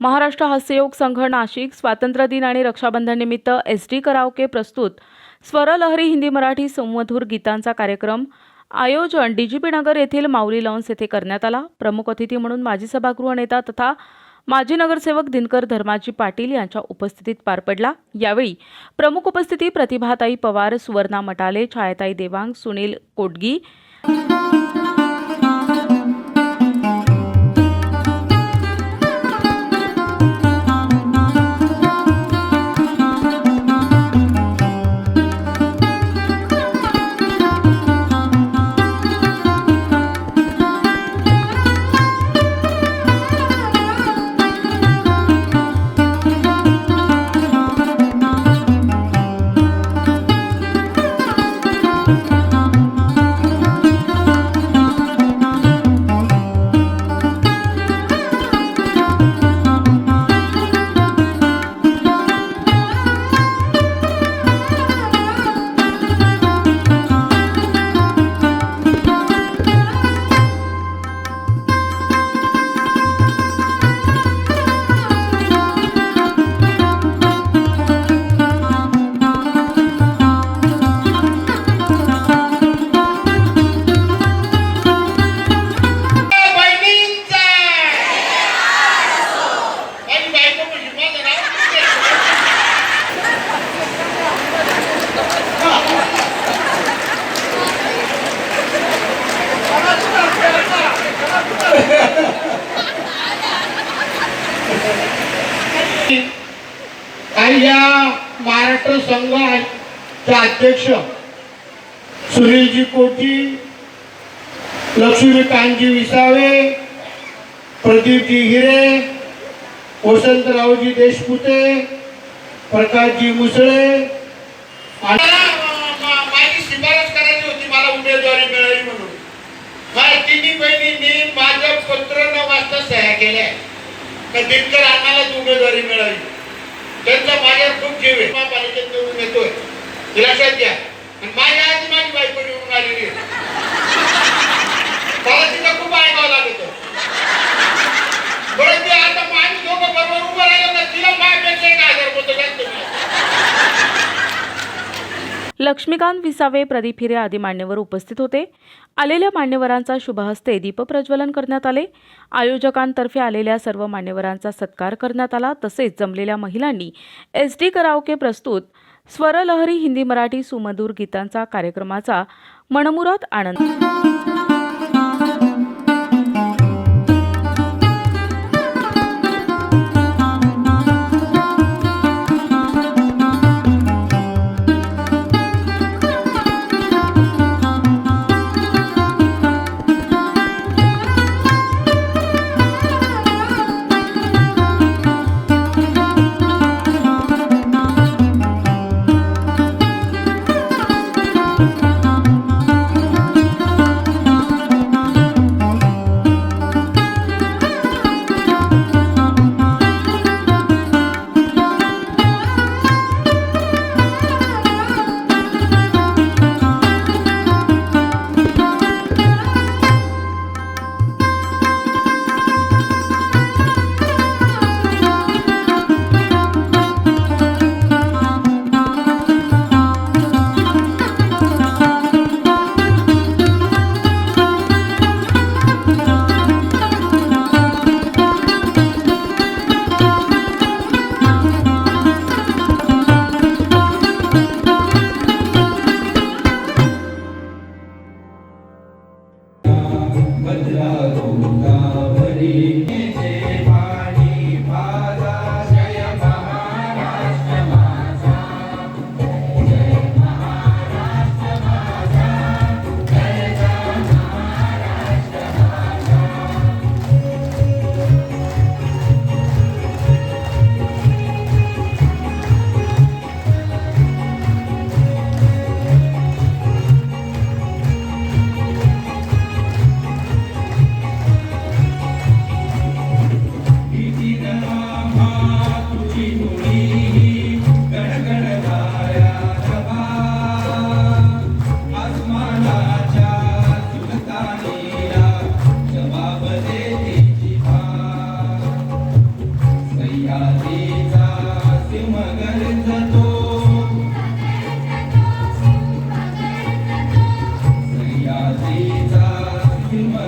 महाराष्ट्र हास्ययोग संघ नाशिक स्वातंत्र्य दिन आणि रक्षाबंधन निमित्त एस डी कराओके प्रस्तुत स्वरलहरी हिंदी मराठी संमधूर गीतांचा कार्यक्रम. आयोजन डीजीपी नगर येथील माऊली लॉन्स येथे करण्यात आला. प्रमुख अतिथी म्हणून माजी सभागृह नेता तथा माजी नगरसेवक दिनकर धर्माजी पाटील यांच्या उपस्थितीत पार पडला. यावेळी प्रमुख उपस्थिती प्रतिभाताई पवार सुवर्णा मटाले छायाताई देवांग सुनील कोटगी अध्यक्ष सुनीलजी कोटी लक्ष्मीकांतजी विसावे प्रदीपजी हिरे वसंतरावजी देशपुते प्रकाशजी मुसळे. माझी शिफारस करायची होती मला उमेदवारी मिळाली म्हणून. माझ्या तिन्ही बहिणींनी माझं पत्र न वाचता सह्या केल्या. तर दिनकर अण्णालाच उमेदवारी मिळाली. त्यांचा माझ्यावर खूप जीव आहे. महापालिकेत निवडून येतोय लक्षात घ्या माझ्या आधी माझी बायको निवडून आलेली मला तिथं खूप ऐकावं लागत बरं ते आता माझी बरोबर उभं राहिलं तर तिला माझ्यापेक्षा एक हजार लक्ष्मीकांत विसावे प्रदीप हिरे आदी मान्यवर उपस्थित होते. आलेल्या मान्यवरांचा शुभहस्ते दीपप्रज्वलन करण्यात आले. आयोजकांतर्फे आलेल्या सर्व मान्यवरांचा सत्कार करण्यात आला. तसेच जमलेल्या महिलांनी एस डी कराओके प्रस्तुत स्वरलहरी हिंदी मराठी सुमधूर गीतांचा कार्यक्रमाचा मनमुरात आनंद. Hare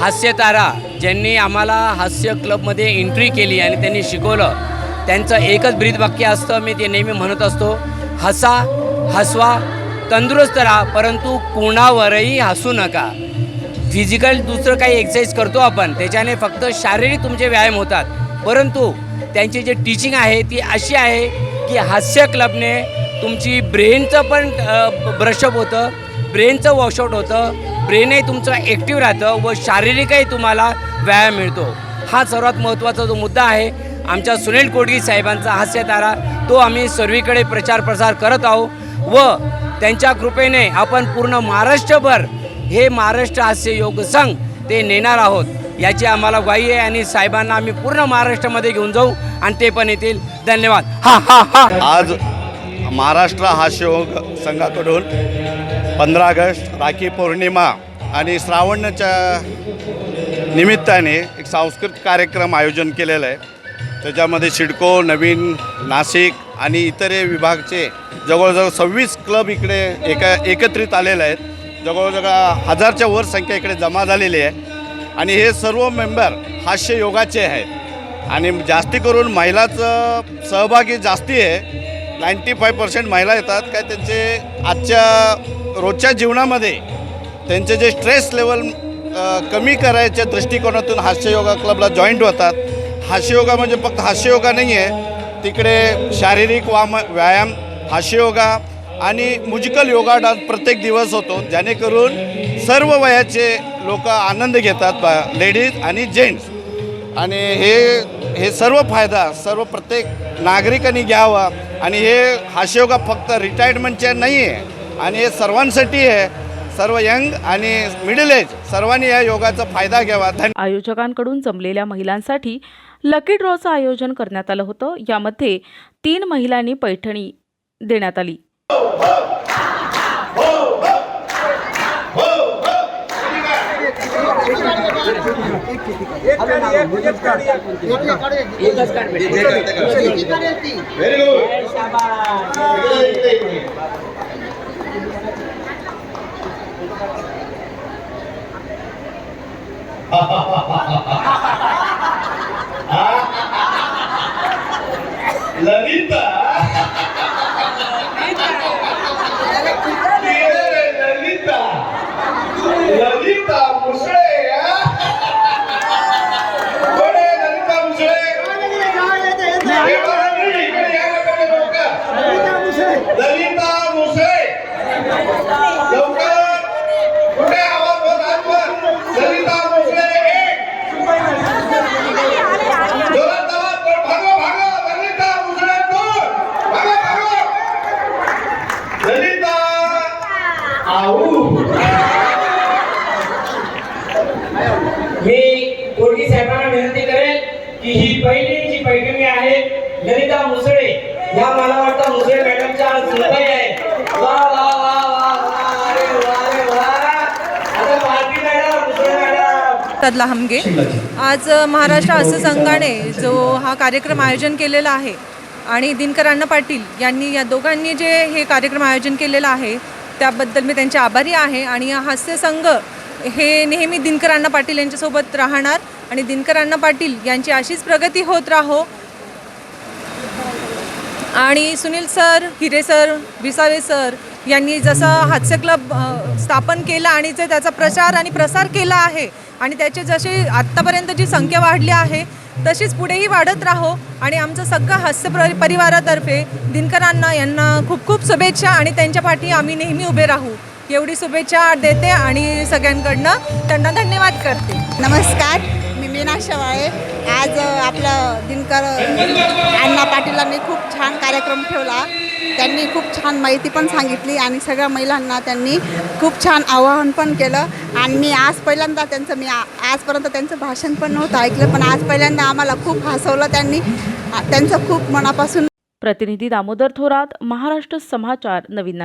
हास्यतारा ज्यांनी आम्हाला हास्य क्लबमध्ये एंट्री केली आणि त्यांनी शिकवलं त्यांचं एकच ब्रीदवाक्य असतं मी ते नेहमी म्हणत असतो हसा हसवा तंदुरुस्त राहा परंतु कोणावरही हसू नका. फिजिकल दुसरं काही एक्सरसाइज करतो आपण त्याच्याने फक्त शारीरिक तुमचे व्यायाम होतात. परंतु त्यांची जी टीचिंग आहे ती अशी आहे की हास्य क्लबने तुमची ब्रेनचं पण ब्रशअप होतं ब्रेनचं वॉशआउट होतं. ब्रेनही तुमचं ॲक्टिव्ह राहतं व शारीरिकही तुम्हाला व्यायाम मिळतो. हा सर्वात महत्त्वाचा जो मुद्दा आहे आमच्या सुनील कोडगी साहेबांचा हास्यतारा तो आम्ही सर्वीकडे प्रचार प्रसार करत आहोत व त्यांच्या कृपेने आपण पूर्ण महाराष्ट्रभर हे महाराष्ट्र हास्य योग संघ ते नेणार आहोत. याची आम्हाला ग्वाही आहे आणि साहेबांना आम्ही पूर्ण महाराष्ट्रामध्ये घेऊन जाऊ आणि ते पण येतील. धन्यवाद. हा हा हा. आज महाराष्ट्र हास्ययोग संघाकडून पंधरा ऑगस्ट राखी पौर्णिमा आणि श्रावणाच्या निमित्ताने एक सांस्कृतिक कार्यक्रम आयोजन केलेलं आहे. त्याच्यामध्ये सिडको नवीन नाशिक आणि इतर विभागचे जवळजवळ सव्वीस क्लब इकडे एका एकत्रित आलेले आहेत. जवळजवळ हजारच्या वर संख्या इकडे जमा झालेली आहे. आणि हे सर्व मेंबर हास्य योगाचे आहेत. आणि जास्ती करून महिलाचं सहभागी जास्ती आहे. नाईंटी फाय पर्सेंट महिला येतात. काय त्यांचे आजच्या रोजच्या जीवनामध्ये त्यांचे जे स्ट्रेस लेवल कमी करायच्या दृष्टिकोनातून हास्ययोगा क्लबला जॉईंट होतात. हास्ययोगा म्हणजे फक्त हास्ययोगा नाही आहे तिकडे शारीरिक वाम व्यायाम हास्ययोगा आणि म्युजिकल योगा डान्स प्रत्येक दिवस होतो जेणेकरून सर्व वयाचे लोक आनंद घेतात बा लेडीज आणि जेंट्स आणि हे हे सर्व फायदा सर्व प्रत्येक नागरिकांनी घ्यावा. आणि हे हास्ययोगा फक्त रिटायरमेंटचे नाही आहे आणि हे सर्वांसाठी आहे सर्व यंग आणि मिडल एज सर्वांनी या योगाचा फायदा घ्यावा आयोजकांकडून जमलेल्या महिलांसाठी लकी ड्रॉचं आयोजन करण्यात आलं होतं यामध्ये तीन महिलांनी पैठणी देण्यात आली व्हेरी गुड você मॅडम तदला हमगे. आज महाराष्ट्र असं संघाने जो हा कार्यक्रम आयोजन केलेला आहे आणि दिनकर अण्णा पाटील यांनी या दोघांनी जे हे कार्यक्रम आयोजन केलेलं आहे त्याबद्दल मी त्यांचे आभारी आहे आणि हा हास्य संघ हे नेहमी दिनकर अण्णा पाटील यांच्यासोबत राहणार आणि दिनकर अण्णा पाटील यांची अशीच प्रगती होत राहो. आणि Sunil sir Hire sir Visave sir यांनी जसं हास्य क्लब स्थापन केला आणि जे त्याचा प्रचार आणि प्रसार केला आहे आणि त्याचे जसे आत्तापर्यंत जी संख्या वाढली आहे तशीच पुढेही वाढत राहो. आणि आमचं सगळं हास्य प्र परिवारातर्फे दिनकरांना यांना खूप खूप शुभेच्छा आणि त्यांच्या पाठी आम्ही नेहमी उभे राहू. एवढी शुभेच्छा देते आणि सगळ्यांकडनं. त्यांना धन्यवाद करते. नमस्कार. मी मीना आज आपलं दिनकर अण्णा पाटीलांनी खूप छान कार्यक्रम ठेवला. त्यांनी खूप छान माहिती पण सांगितली आणि सगळ्या महिलांना त्यांनी खूप छान आवाहन पण केलं. आणि मी आज पहिल्यांदा त्यांचं मी आजपर्यंत त्यांचं भाषण पण नव्हतं ऐकलं पण आज पहिल्यांदा आम्हाला खूप हसवलं त्यांनी. त्यांचं खूप मनापासून प्रतिनिधी दामोदर थोरात महाराष्ट्र समाचार नवीन